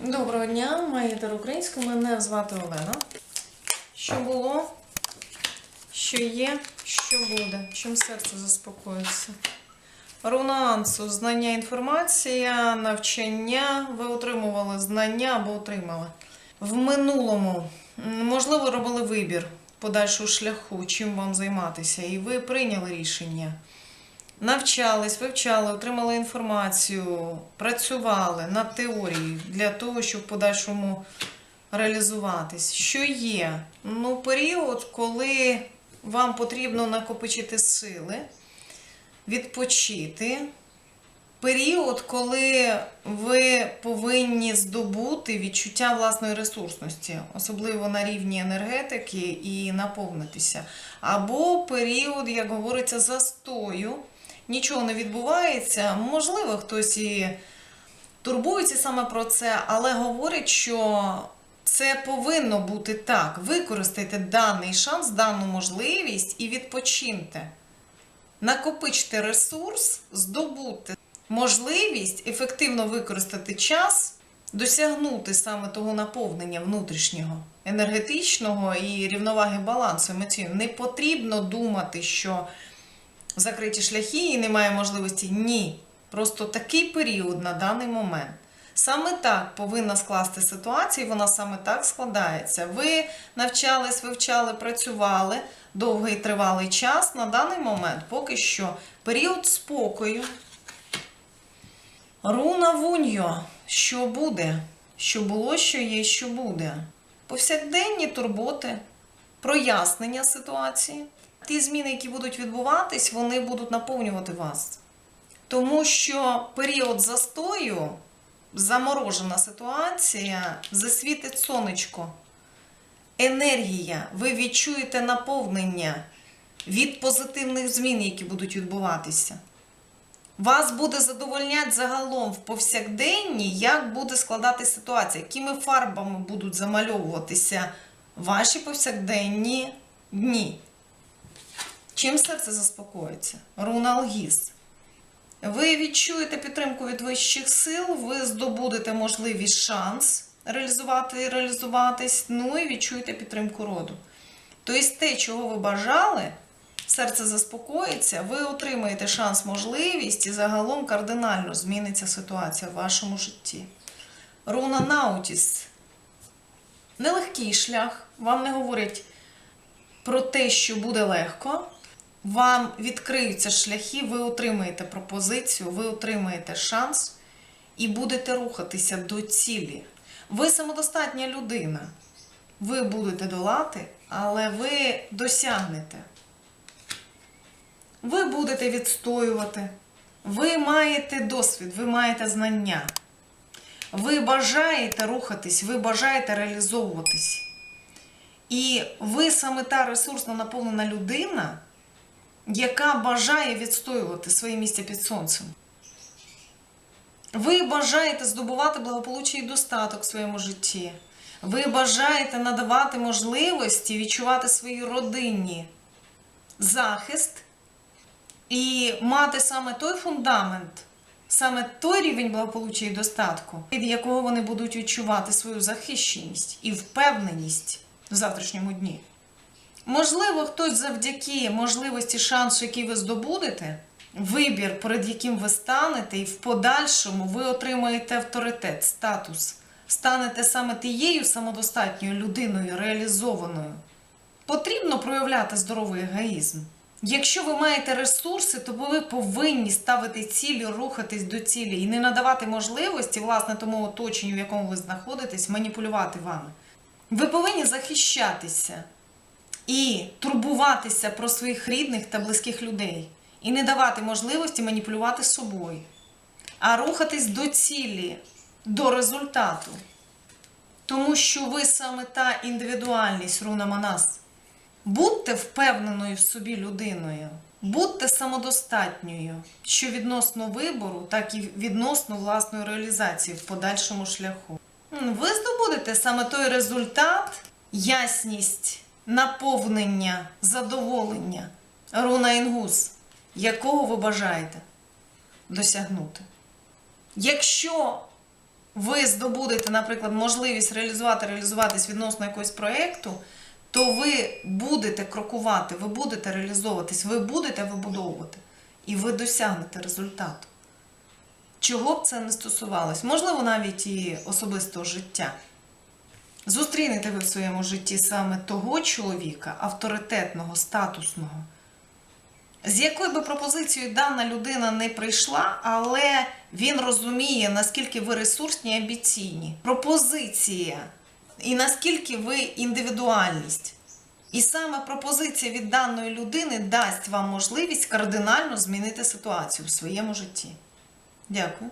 Доброго дня, маєтер українську. Мене звати Олена. Що було, що є, що буде, чим серце заспокоїться. Руна Ансу, знання, інформація, навчання. Ви отримували знання або отримали. В минулому, можливо, робили вибір подальшого шляху, чим вам займатися, і ви прийняли рішення. Навчались, вивчали, отримали інформацію, працювали над теорією для того, щоб в подальшому реалізуватись. Що є? Ну, період, коли вам потрібно накопичити сили, відпочити. Період, коли ви повинні здобути відчуття власної ресурсності, особливо на рівні енергетики і наповнитися. Або період, як говориться, застою, нічого не відбувається. Можливо, хтось і турбується саме про це, але говорить, що це повинно бути так. Використайте даний шанс, дану можливість і відпочиньте. Накопичте ресурс, здобути можливість ефективно використати час, досягнути саме того наповнення внутрішнього, енергетичного і рівноваги балансу емоційного. Не потрібно думати, що закриті шляхи і немає можливості. Ні. Просто такий період на даний момент. Саме так повинна скласти ситуація, і вона саме так складається. Ви навчались, вивчали, працювали довгий тривалий час. На даний момент поки що період спокою. Руна Вуньо. Що буде? Що було, що є, що буде. Повсякденні турботи, прояснення ситуації. Ті зміни, які будуть відбуватись, вони будуть наповнювати вас. Тому що період застою, заморожена ситуація, засвітить сонечко. Енергія, ви відчуєте наповнення від позитивних змін, які будуть відбуватися. Вас буде задовольняти загалом в повсякденні, як буде складати ситуація, якими фарбами будуть замальовуватися ваші повсякденні дні. Чим серце заспокоїться? Руна Алгіз. Ви відчуєте підтримку від вищих сил, ви здобудете можливість шанс реалізувати і реалізуватись, ну і відчуєте підтримку роду. Тобто те, чого ви бажали, серце заспокоїться, ви отримаєте шанс, можливість і загалом кардинально зміниться ситуація в вашому житті. Руна Наутіс. Нелегкий шлях. Вам не говорять про те, що буде легко. Вам відкриються шляхи, ви отримаєте пропозицію, ви отримаєте шанс і будете рухатися до цілі. Ви самодостатня людина. Ви будете долати, але ви досягнете. Ви будете відстоювати. Ви маєте досвід, ви маєте знання. Ви бажаєте рухатись, ви бажаєте реалізовуватись. І ви саме та ресурсно наповнена людина, яка бажає відстоювати своє місце під сонцем. Ви бажаєте здобувати благополуччя і достаток в своєму житті. Ви бажаєте надавати можливості відчувати своїй родині захист і мати саме той фундамент, саме той рівень благополуччя і достатку, від якого вони будуть відчувати свою захищеність і впевненість в завтрашньому дні. Можливо, хтось завдяки можливості шансу, який ви здобудете, вибір, перед яким ви станете, і в подальшому ви отримаєте авторитет, статус, станете саме тією самодостатньою людиною, реалізованою. Потрібно проявляти здоровий егоїзм. Якщо ви маєте ресурси, то ви повинні ставити цілі, рухатись до цілі і не надавати можливості, власне, тому оточенню, в якому ви знаходитесь, маніпулювати вами. Ви повинні захищатися і турбуватися про своїх рідних та близьких людей, і не давати можливості маніпулювати собою, а рухатись до цілі, до результату. Тому що ви саме та індивідуальність Руна Манас. Будьте впевненою в собі людиною, будьте самодостатньою, що відносно вибору, так і відносно власної реалізації в подальшому шляху. Ви здобудете саме той результат, ясність, наповнення, задоволення, руна інгус, якого ви бажаєте досягнути. Якщо ви здобудете, наприклад, можливість реалізувати, реалізуватись відносно якогось проєкту, то ви будете крокувати, ви будете реалізовуватись, ви будете вибудовувати, і ви досягнете результату. Чого б це не стосувалось, можливо, навіть і особистого життя. Зустрінете ви в своєму житті саме того чоловіка, авторитетного, статусного, з якою би пропозицією дана людина не прийшла, але він розуміє, наскільки ви ресурсні і амбіційні. Пропозиція і наскільки ви індивідуальність. І саме пропозиція від даної людини дасть вам можливість кардинально змінити ситуацію в своєму житті. Дякую.